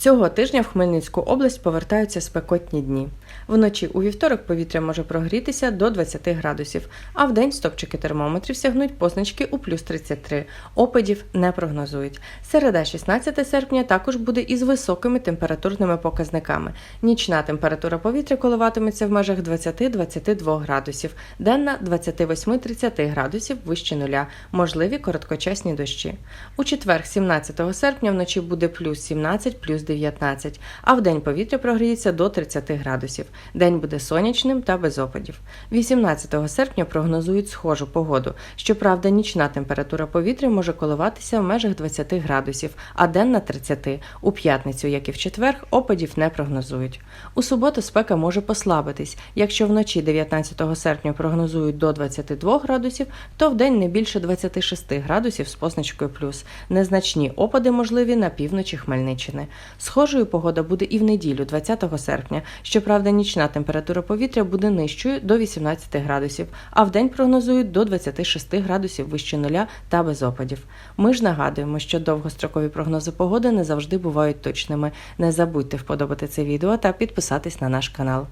Цього тижня в Хмельницьку область повертаються спекотні дні. Вночі у вівторок повітря може прогрітися до 20 градусів, а в день стопчики термометрів сягнуть позначки у плюс 33. Опадів не прогнозують. Середа 16 серпня також буде із високими температурними показниками. Нічна температура повітря коливатиметься в межах 20-22 градусів, денна 28-30 градусів вище нуля, можливі короткочасні дощі. У четвер, 17 серпня, вночі буде плюс 17, плюс 19, а в день повітря прогріється до 30 градусів. День буде сонячним та без опадів. 18 серпня прогнозують схожу погоду. Щоправда, нічна температура повітря може коливатися в межах 20 градусів, а денна 30. У п'ятницю, як і в четвер, опадів не прогнозують. У суботу спека може послабитись. Якщо вночі 19 серпня прогнозують до 22 градусів, то в день не більше 26 градусів з позначкою плюс. Незначні опади можливі на півночі Хмельниччини. Схожою погода буде і в неділю, 20 серпня. Щоправда, нічна температура повітря буде нижчою до 18 градусів, а в день прогнозують до 26 градусів вище нуля та без опадів. Ми ж нагадуємо, що довгострокові прогнози погоди не завжди бувають точними. Не забудьте вподобати це відео та підписатись на наш канал.